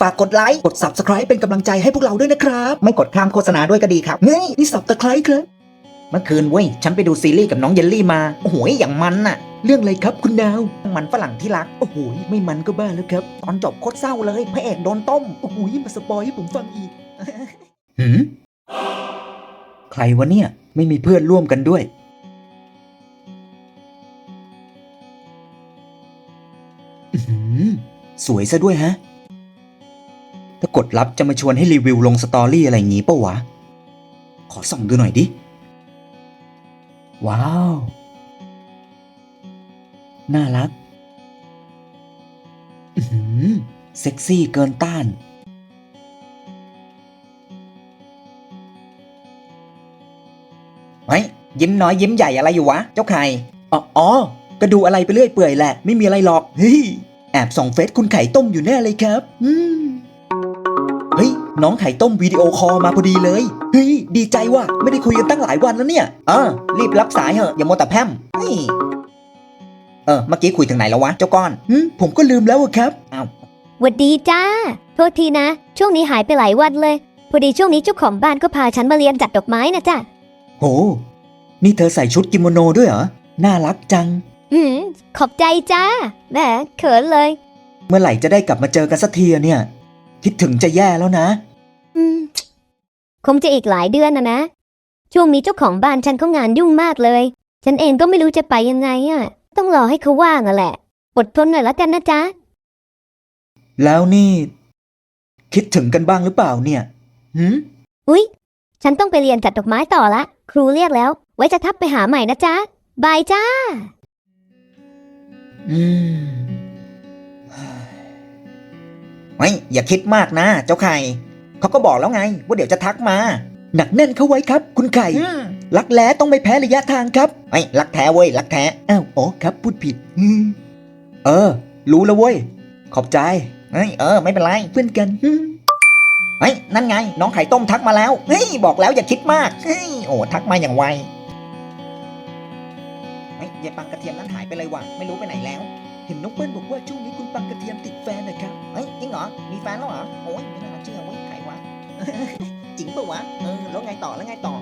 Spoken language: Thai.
ฝากกดไลค์ กด subscribe เป็นกำลังใจให้พวกเราด้วยนะครับ ไม่กดข้ามโฆษณาด้วยก็ดีครับเฮ้ยนี่ subscribe ครับ เมื่อคืนเว้ย ฉันไปดูซีรีส์กับน้องเยลลี่มา โอ้โห อย่างมันน่ะ เรื่องอะไรครับคุณดาว มันฝรั่งที่รัก โอ้โห ไม่มันก็บ้าแล้วครับ ตอนจบโคตรเศร้าเลย พระเอกโดนต้ม โอ้โห มาสปอยให้ผมฟังอีก หืมใครวะเนี่ย ไม่มีเพื่อนร่วมกันด้วย อื้อหือสวยซะด้วยฮะถ้า กดรับจะมาชวนให้รีวิวลงสตอรี่อะไรอย่างงี้ปะวะ ขอส่องดูหน่อยดิ ว้าว น่ารักอื้อหือเซ็กซี่เกินต้าน เฮ้ย ยิ้มน้อยยิ้มใหญ่อะไรอยู่วะ เจ้าไข่อ๋อออก็ดูอะไรไปเรื่อยเปื่อยแหละ ไม่มีอะไรหรอก เฮ้ย แอบส่องเฟซคุณไข่ต้มอยู่แน่เลยครับ อืม น้องไข่ต้มวิดีโอคอลมาพอดีเลย เฮ้ย ดีใจว่ะ ไม่ได้คุยกันตั้งหลายวันแล้วเนี่ย เออ รีบรับสายเหอะ อย่ามัวแต่แพร่มเฮ้ยเออ เมื่อกี้คุยถึงไหนแล้ววะ เจ้าก้อนหืมผมก็ลืมแล้วอะครับ อ้าวหวัดดีจ้า โทษทีนะ ช่วงนี้หายไปหลายวันเลย พอดีช่วงนี้เจ้าของบ้านก็พาฉันมาเรียนจัดดอกไม้นะจ้ะโห นี่เธอใส่ชุดกิโมโนด้วยเหรอ น่ารักจัง อืม ขอบใจจ้า แหม เขินเลย เมื่อไหร่จะได้กลับมาเจอกันสักทีอะเนี่ย คิดถึงจะแย่แล้วนะอืม คงจะอีกหลายเดือนนะนะ ช่วงนี้เจ้าของบ้านฉันก็งานยุ่งมากเลย ฉันเองก็ไม่รู้จะไปยังไงอะ ต้องรอให้เขาว่างอะแหละอดทนหน่อยละกันนะจ๊ะ แล้วนี่ คิดถึงกันบ้างหรือเปล่าเนี่ยหืมอุ๊ย ฉันต้องไปเรียนจัดดอกไม้ต่อละ ครูเรียกแล้ว ไว้จะทักไปหาใหม่นะจ๊ะ บายจ้า อืมเฮ้ยอย่าคิดมากนะ เจ้าไข่ เขาก็บอกแล้วไง ว่าเดี๋ยวจะทักมา หนักแน่นเข้าไว้ครับ คุณไข่รักแร้ต้องไม่แพ้ระยะทางครับ ไอ้ยรักแท้เว้ยรักแท้ อ้าวอ๋อครับพูดผิดอืมเออ รู้แล้วเว้ย ขอบใจ เฮ้ยเออไม่เป็นไร เพื่อนกันอืมเฮ้ยนั่นไง น้องไข่ต้มทักมาแล้ว เฮ้ยบอกแล้วอย่าคิดมากเฮ้ยโอ้ทักมาอย่างไวเฮ้ยยายปังกระเทียมนั้นหายไปเลยว่ะไม่รู้ไปไหนแล้ว เห็นน้องเปิ้ลบอกว่าช่วงนี้คุณปังกระเทียมติดแฟนนะครับ เฮ้ยจริงเหรอมีแฟนแล้วเหรอโอ้ยไม่น่าเชื่อเว้ยใครวะ จริงปะวะเออแล้วไงต่อแล้วไงต่อ